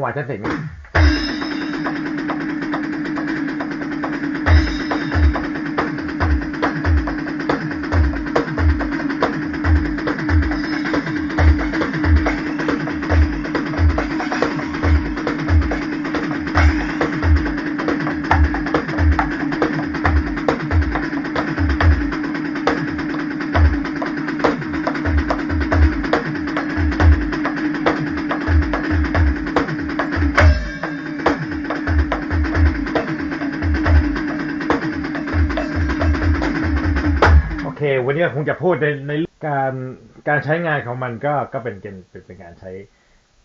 หวานจะเสร็ เค วันนี้คงจะพูดในในการการใช้งานของมันก็ก็เป็นเป็นเป็นการใช้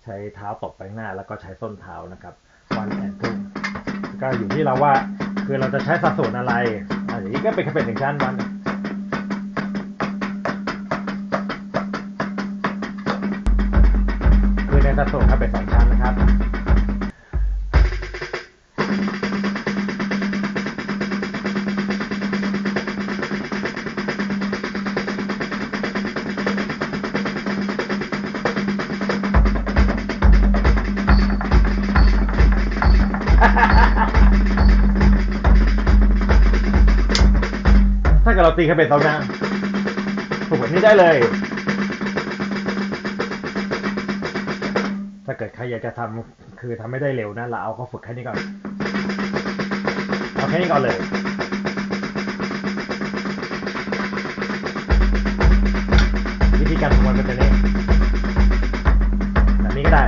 ใช้เท้าตบไปหน้า แล้วก็ใช้ส้นเท้านะครับวันแอนทูก็อยู่ที่เราว่าคือเราจะใช้สัดส่วนอะไรอ่าอย่างนี้ก็เป็นค่เป็นหนึ่งชั้นวันคือในสัดส่วนครับเป็นสองชั้นนะครับ ถ้าเกิดเราตีแค่เป็นสองชั้นฝึกแบบนี้ได้เลย ถ้าเกิดใครอยากจะทำคือทำไม่ได้เร็วนะเราเอาก็ฝึกแค่นี้ก่อนเอาแค่นี้ก่อนเลยวิธีการทำมันเป็นแบบนี้แบบนี้ก็ได้